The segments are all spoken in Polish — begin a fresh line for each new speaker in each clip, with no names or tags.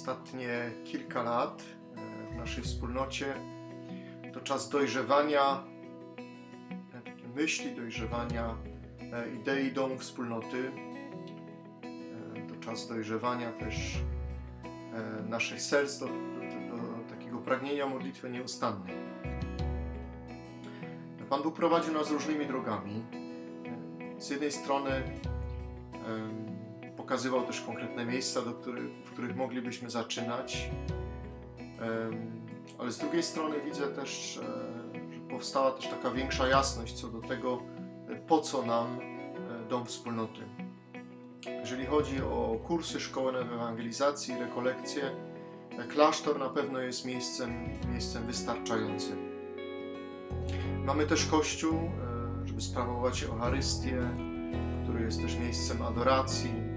Ostatnie kilka lat e, w naszej wspólnocie to czas dojrzewania e, myśli, dojrzewania e, idei domu wspólnoty. To czas dojrzewania też naszych serc do, do, do takiego pragnienia modlitwy nieustannej. Pan Bóg prowadził nas różnymi drogami. Z jednej strony pokazywał też konkretne miejsca, do których, w których moglibyśmy zaczynać. Ale z drugiej strony widzę też, e, że powstała też taka większa jasność co do tego, e, po co nam e, dom wspólnoty. Jeżeli chodzi o kursy szkolne w ewangelizacji, rekolekcje, klasztor na pewno jest miejscem, miejscem wystarczającym. Mamy też kościół, żeby sprawować Eucharystię, który jest też miejscem adoracji,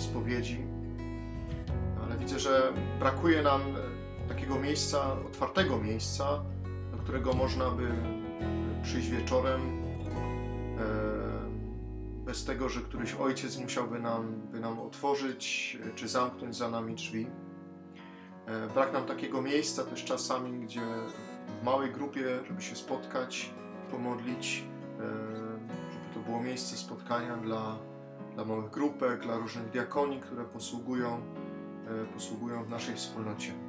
spowiedzi. Ale widzę, że brakuje nam e, takiego miejsca, otwartego miejsca, do którego można by przyjść wieczorem, e, bez tego, że któryś ojciec musiałby nam, by nam otworzyć czy zamknąć za nami drzwi. E, Brak nam takiego miejsca też czasami, gdzie w małej grupie, żeby się spotkać, pomodlić, żeby to było miejsce spotkania dla, dla małych grupek, dla różnych diakonii, które posługują, e, posługują w naszej wspólnocie.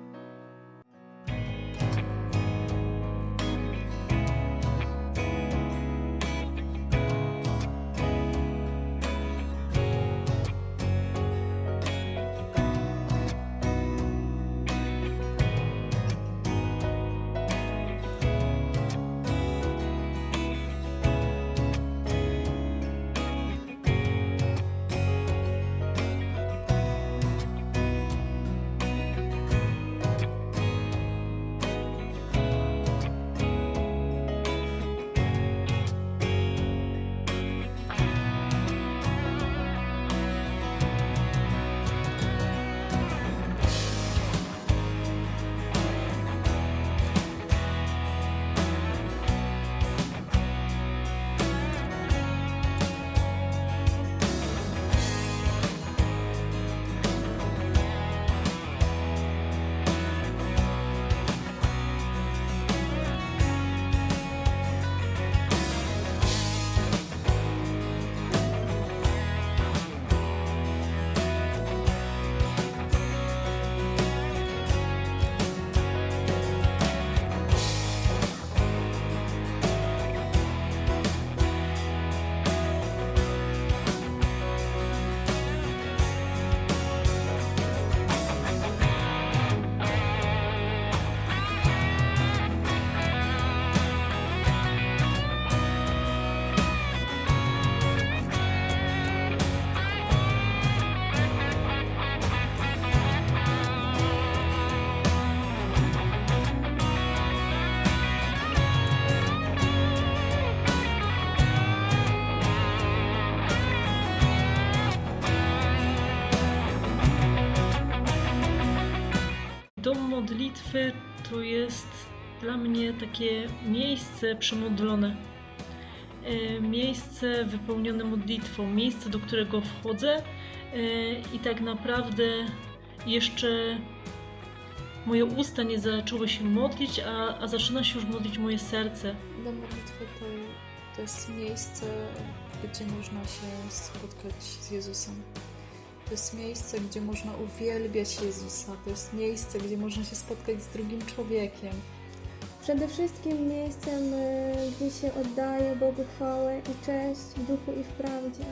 Dla mnie takie miejsce przemodlone. E, Miejsce wypełnione modlitwą, miejsce, do którego wchodzę e, i tak naprawdę jeszcze moje usta nie zaczęły się modlić, a, a zaczyna się już modlić moje serce.
Dom modlitwy to, to jest miejsce, gdzie można się spotkać z Jezusem. To jest miejsce, gdzie można uwielbiać Jezusa. To jest miejsce, gdzie można się spotkać z drugim człowiekiem.
Przede wszystkim miejscem, e, gdzie się oddaje Bogu chwałę i cześć w duchu i w prawdzie.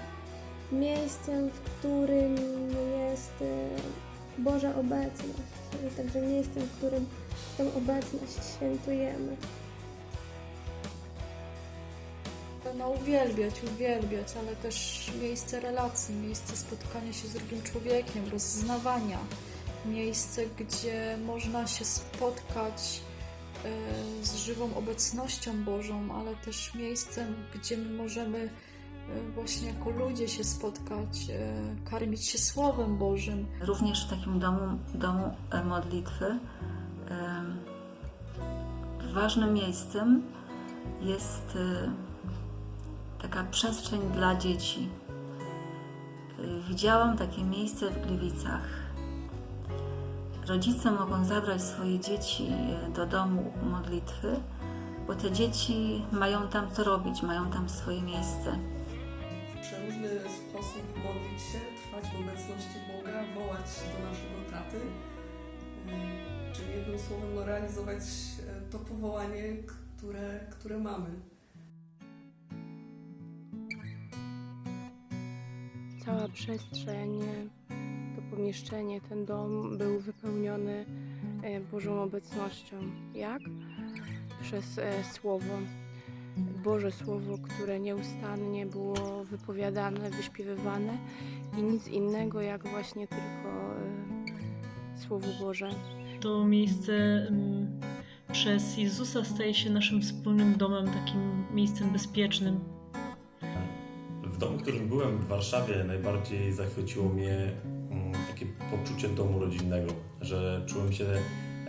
Miejscem, w którym jest e, Boża obecność. Także miejscem, w którym tę obecność świętujemy.
No uwielbiać, uwielbiać, ale też miejsce relacji, miejsce spotkania się z drugim człowiekiem, rozznawania. Miejsce, gdzie można się spotkać z żywą obecnością Bożą, ale też miejscem, gdzie my możemy e, właśnie jako ludzie się spotkać, e, karmić się Słowem Bożym.
Również w takim domu, domu e, modlitwy em, ważnym miejscem jest e, taka przestrzeń dla dzieci. E, Widziałam takie miejsce w Gliwicach. Rodzice mogą zabrać swoje dzieci e, do domu modlitwy, bo te dzieci mają tam co robić, mają tam swoje miejsce.
w przeróżny sposób modlić się, trwać w obecności Boga, wołać do naszego taty. Yy, Czyli jednym słowem no, realizować e, to powołanie, które, które mamy.
Cała przestrzeń, pomieszczenie, ten dom był wypełniony e, Bożą obecnością. Jak? Przez e, Słowo. Boże Słowo, które nieustannie było wypowiadane, wyśpiewywane i nic innego jak właśnie tylko e, Słowo Boże.
To miejsce przez Jezusa staje się naszym wspólnym domem, takim miejscem bezpiecznym.
W domu, w którym byłem w Warszawie, najbardziej zachwyciło mnie poczucie domu rodzinnego, że czułem się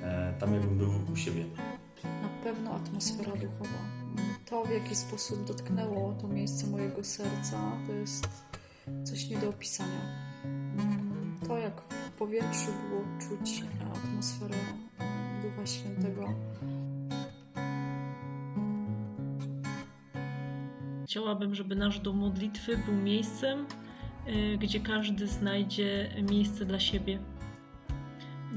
e, tam, jakbym był u siebie.
Na pewno atmosfera duchowa. To, w jaki sposób dotknęło to miejsce mojego serca, to jest coś nie do opisania. Mm, To, jak w powietrzu było czuć atmosferę Ducha Świętego.
Chciałabym, żeby nasz dom modlitwy był miejscem, gdzie każdy znajdzie miejsce dla siebie,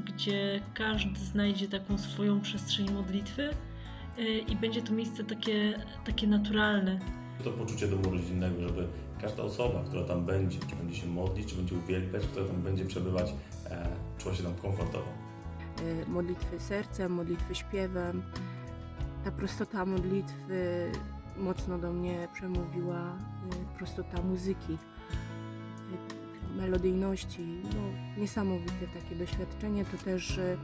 gdzie każdy znajdzie taką swoją przestrzeń modlitwy y, i będzie to miejsce takie, takie naturalne.
To poczucie domu rodzinnego, żeby każda osoba, która tam będzie, czy będzie się modlić, czy będzie uwielbiać, która tam będzie przebywać, e, czuła się tam komfortowo.
y, modlitwy sercem, modlitwy śpiewem. Ta prostota modlitwy mocno do mnie przemówiła, y, prostota muzyki, y, melodyjności. No, niesamowite takie doświadczenie. To też, y,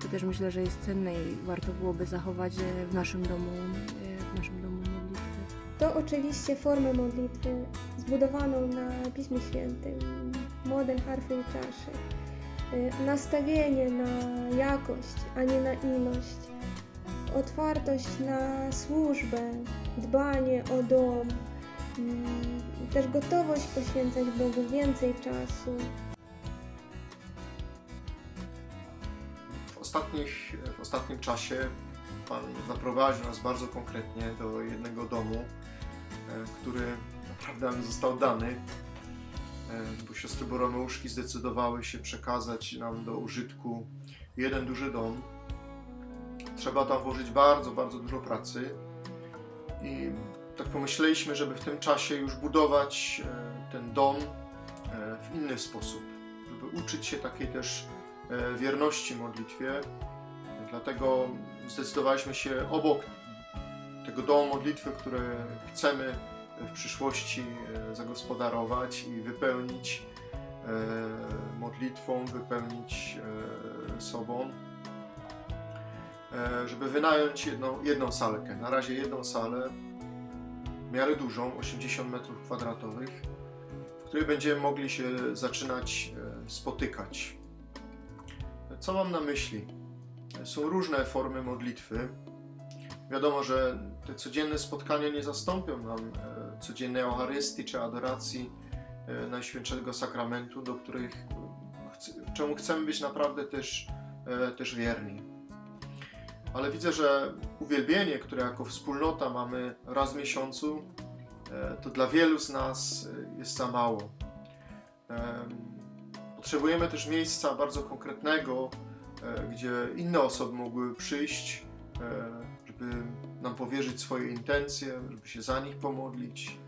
to też myślę, że jest cenne i warto byłoby zachować y, w naszym domu, y, w naszym domu modlitwy.
To oczywiście formę modlitwy zbudowaną na Piśmie Świętym, model harfy i czaszy. Nastawienie na jakość, a nie na ilość. Otwartość na służbę, dbanie o dom, też gotowość poświęcać Bogu więcej czasu.
W, ostatnich, w ostatnim czasie Pan zaprowadził nas bardzo konkretnie do jednego domu, e, który naprawdę został dany, e, bo siostry Boromeuszki zdecydowały się przekazać nam do użytku jeden duży dom. Trzeba tam włożyć bardzo, bardzo dużo pracy i tak pomyśleliśmy, żeby w tym czasie już budować e, ten dom e, w inny sposób, żeby uczyć się takiej też e, wierności modlitwie. Dlatego zdecydowaliśmy się obok tego domu modlitwy, które chcemy w przyszłości zagospodarować i wypełnić modlitwą, wypełnić sobą, żeby wynająć jedną, jedną salkę. Na razie jedną salę, w miarę dużą, 80 m2, w której będziemy mogli się zaczynać e, spotykać. Co mam na myśli? Są różne formy modlitwy. Wiadomo, że te codzienne spotkania nie zastąpią nam e, codziennej Eucharystii czy adoracji e, Najświętszego Sakramentu, do których czemu chcemy być naprawdę też, też wierni. Ale widzę, że uwielbienie, które jako wspólnota mamy raz w miesiącu, e, to dla wielu z nas e, jest za mało. Em, Potrzebujemy też miejsca bardzo konkretnego, e, gdzie inne osoby mogły przyjść, żeby nam powierzyć swoje intencje, żeby się za nich pomodlić.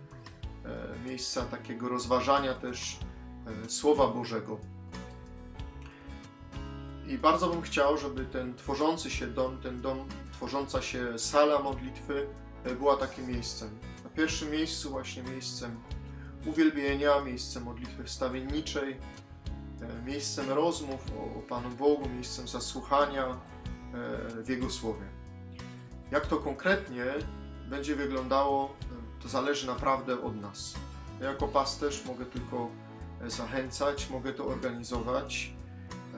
Miejsca takiego rozważania też Słowa Bożego. I bardzo bym chciał, żeby ten tworzący się dom, ten dom, tworząca się sala modlitwy e, była takim miejscem. Na pierwszym miejscu właśnie miejscem uwielbienia, miejscem modlitwy wstawienniczej, e, miejscem rozmów o, Panu Bogu, miejscem zasłuchania e, w Jego Słowie. Jak to konkretnie będzie wyglądało, to zależy naprawdę od nas. Ja jako pasterz mogę tylko zachęcać, mogę to organizować.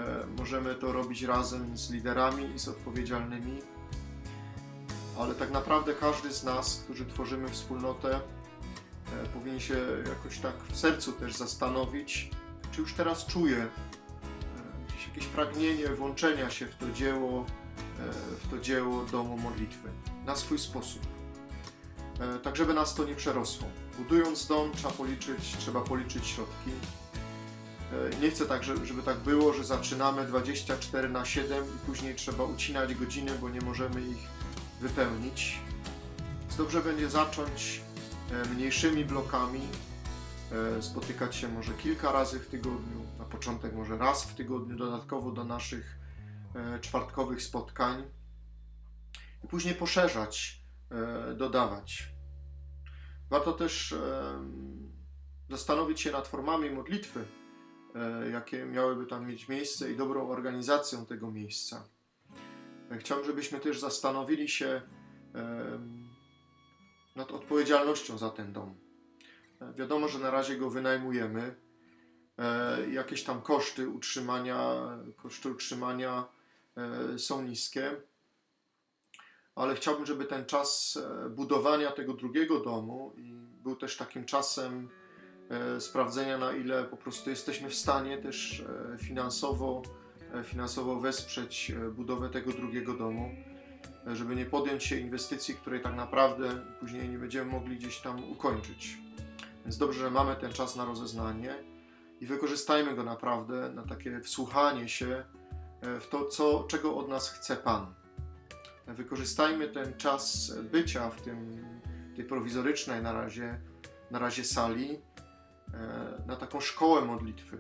E, Możemy to robić razem z liderami i z odpowiedzialnymi, ale tak naprawdę każdy z nas, którzy tworzymy wspólnotę, e, powinien się jakoś tak w sercu też zastanowić, czy już teraz czuje e, gdzieś jakieś, pragnienie włączenia się w to dzieło, w to dzieło domu modlitwy na swój sposób. Tak, żeby nas to nie przerosło. Budując dom, trzeba policzyć, trzeba policzyć środki. E, Nie chcę tak, żeby, tak było, że zaczynamy 24 na 7 i później trzeba ucinać godziny, bo nie możemy ich wypełnić. Więc dobrze będzie zacząć e, mniejszymi blokami, e, spotykać się może kilka razy w tygodniu, na początek może raz w tygodniu, dodatkowo do naszych czwartkowych spotkań i później poszerzać, dodawać. Warto też zastanowić się nad formami modlitwy, jakie miałyby tam mieć miejsce i dobrą organizacją tego miejsca. E, Chciałbym, żebyśmy też zastanowili się em, nad odpowiedzialnością za ten dom. E, Wiadomo, że na razie go wynajmujemy. E, Jakieś tam koszty utrzymania, koszty utrzymania e, są niskie, ale chciałbym, żeby ten czas e, budowania tego drugiego domu był też takim czasem e, sprawdzenia, na ile po prostu jesteśmy w stanie też e, finansowo, e, finansowo wesprzeć e, budowę tego drugiego domu, e, żeby nie podjąć się inwestycji, której tak naprawdę później nie będziemy mogli gdzieś tam ukończyć. Więc dobrze, że mamy ten czas na rozeznanie i wykorzystajmy go naprawdę na takie wsłuchanie się e, w to, co, czego od nas chce Pan. Wykorzystajmy ten czas bycia w tym, tej prowizorycznej na razie, na razie sali e, na taką szkołę modlitwy.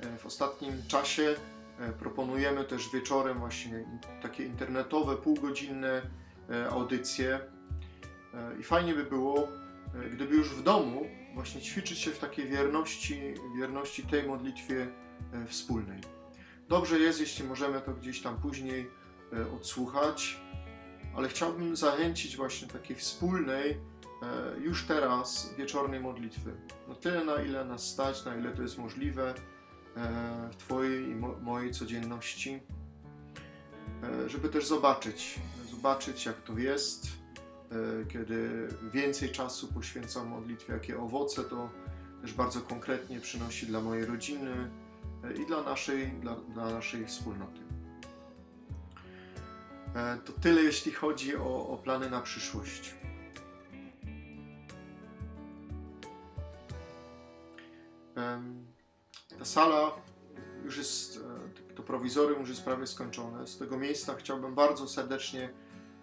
E, W ostatnim czasie e, proponujemy też wieczorem właśnie takie internetowe, półgodzinne e, audycje. E, I fajnie by było, e, gdyby już w domu właśnie ćwiczyć się w takiej wierności, wierności tej modlitwie e, wspólnej. Dobrze jest, jeśli możemy to gdzieś tam później e, odsłuchać, ale chciałbym zachęcić właśnie takiej wspólnej, e, już teraz wieczornej modlitwy. No tyle, na ile nas stać, na ile to jest możliwe e, w Twojej i mo- mojej codzienności, e, żeby też zobaczyć, zobaczyć jak to jest, kiedy więcej czasu poświęcam modlitwie, jakie owoce to też bardzo konkretnie przynosi dla mojej rodziny i dla naszej, dla, dla naszej wspólnoty. E, To tyle, jeśli chodzi o, o plany na przyszłość. Ta sala już jest, e, to prowizorium już jest prawie skończone. Z tego miejsca chciałbym bardzo serdecznie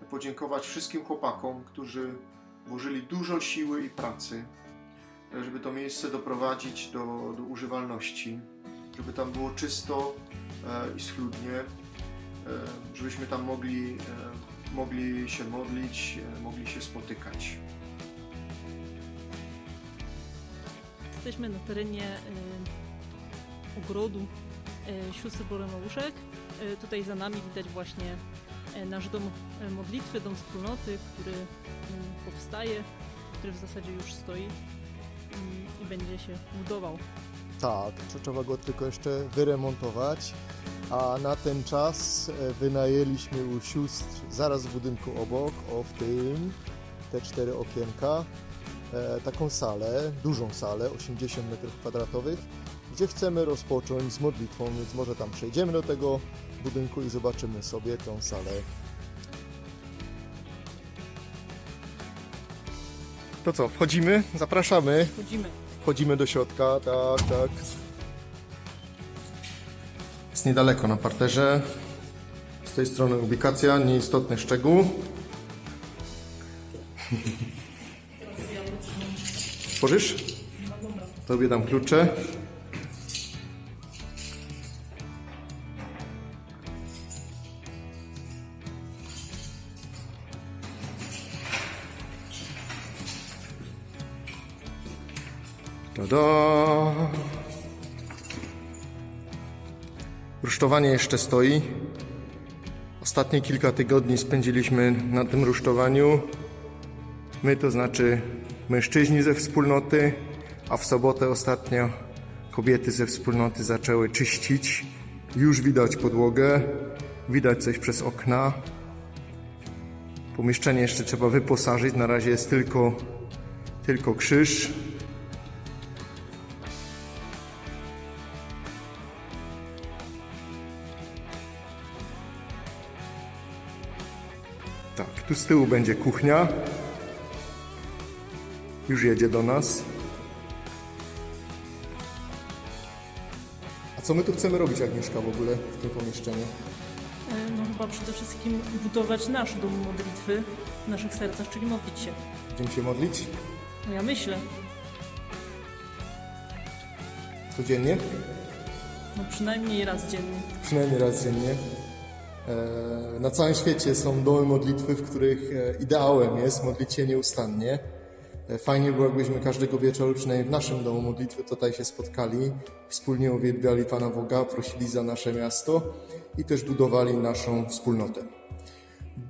podziękować wszystkim chłopakom, którzy włożyli dużo siły i pracy, e, żeby to miejsce doprowadzić do, do używalności, żeby tam było czysto i schludnie, żebyśmy tam mogli, e, mogli się modlić, e, mogli się spotykać.
Jesteśmy na terenie y, ogrodu y, sióstr Boromeuszek. Y, tutaj za nami widać właśnie y, nasz dom modlitwy, dom wspólnoty, który y, powstaje, który w zasadzie już stoi y, i będzie się budował.
Tak, tr- trzeba go tylko jeszcze wyremontować, a na ten czas e, wynajęliśmy u sióstr zaraz w budynku obok, o w tym, te cztery okienka, e, taką salę, dużą salę, 80 m2, gdzie chcemy rozpocząć z modlitwą, więc może tam przejdziemy do tego budynku i zobaczymy sobie tą salę. To co, wchodzimy? Zapraszamy.
Chodzimy.
Wchodzimy do środka, tak, tak. Niedaleko na parterze. Z tej strony ubikacja, nieistotny szczegół. Tworzysz? Tobie dam klucze. Tada! Rusztowanie jeszcze stoi. Ostatnie kilka tygodni spędziliśmy na tym rusztowaniu. My, to znaczy mężczyźni ze wspólnoty, a w sobotę ostatnio kobiety ze wspólnoty zaczęły czyścić. Już widać podłogę, widać coś przez okna. Pomieszczenie jeszcze trzeba wyposażyć. Na razie jest tylko
tylko krzyż. Tu z tyłu będzie kuchnia. Już jedzie do nas. A co my tu chcemy robić, Agnieszka, w ogóle w tym pomieszczeniu?
E, No chyba przede wszystkim budować nasz dom modlitwy w naszych sercach, czyli modlić się.
Będziemy się modlić
No ja myślę,
codziennie,
no przynajmniej raz dziennie.
przynajmniej raz dziennie. E, Na całym świecie są domy modlitwy, w których e, ideałem jest modlić się nieustannie. E, Fajnie było, jakbyśmy każdego wieczoru, przynajmniej w naszym domu modlitwy, tutaj się spotkali, wspólnie uwielbiali Pana Boga, prosili za nasze miasto i też budowali naszą wspólnotę.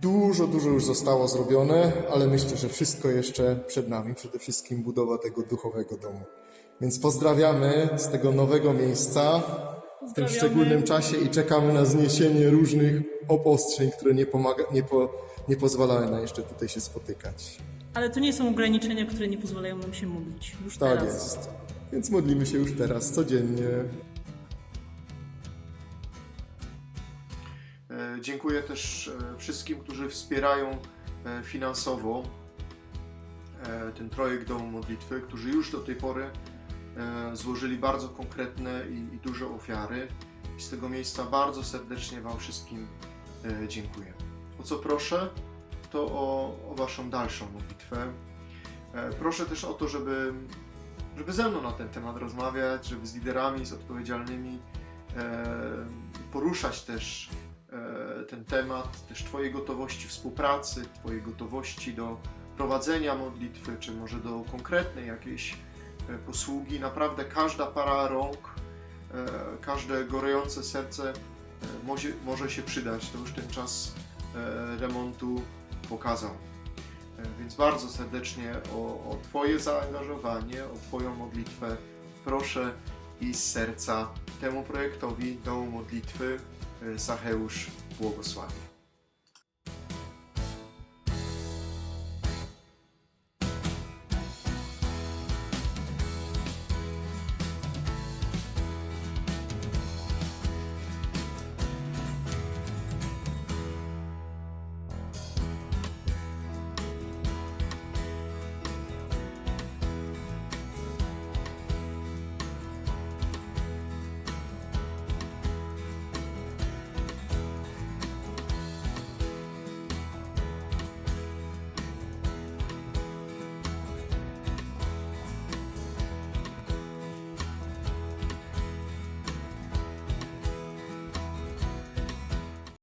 Dużo, dużo już zostało zrobione, ale myślę, że wszystko jeszcze przed nami. Przede wszystkim budowa tego duchowego domu. Więc pozdrawiamy z tego nowego miejsca w tym szczególnym czasie i czekamy na zniesienie różnych obostrzeń, które nie, pomaga, nie, po, nie pozwalają nam jeszcze tutaj się spotykać.
Ale to nie są ograniczenia, które nie pozwalają nam się mówić. Już
Tak
teraz.
jest. Więc modlimy się już teraz, codziennie. E, Dziękuję też e, wszystkim, którzy wspierają e, finansowo ten projekt Domu Modlitwy, którzy już do tej pory złożyli bardzo konkretne i, i duże ofiary. I z tego miejsca bardzo serdecznie Wam wszystkim e, dziękuję. O co proszę, to o, o Waszą dalszą modlitwę. E, Proszę też o to, żeby, żeby ze mną na ten temat rozmawiać, żeby z liderami, z odpowiedzialnymi e, poruszać też e, ten temat, też Twojej gotowości współpracy, Twojej gotowości do prowadzenia modlitwy, czy może do konkretnej jakiejś e, posługi. Naprawdę każda para rąk, e, każde gorejące serce e, może, może się przydać. To już ten czas e, remontu pokazał. E, Więc bardzo serdecznie o, o Twoje zaangażowanie, o Twoją modlitwę proszę i z serca temu projektowi Domu Modlitwy e, Zacheusz błogosławi.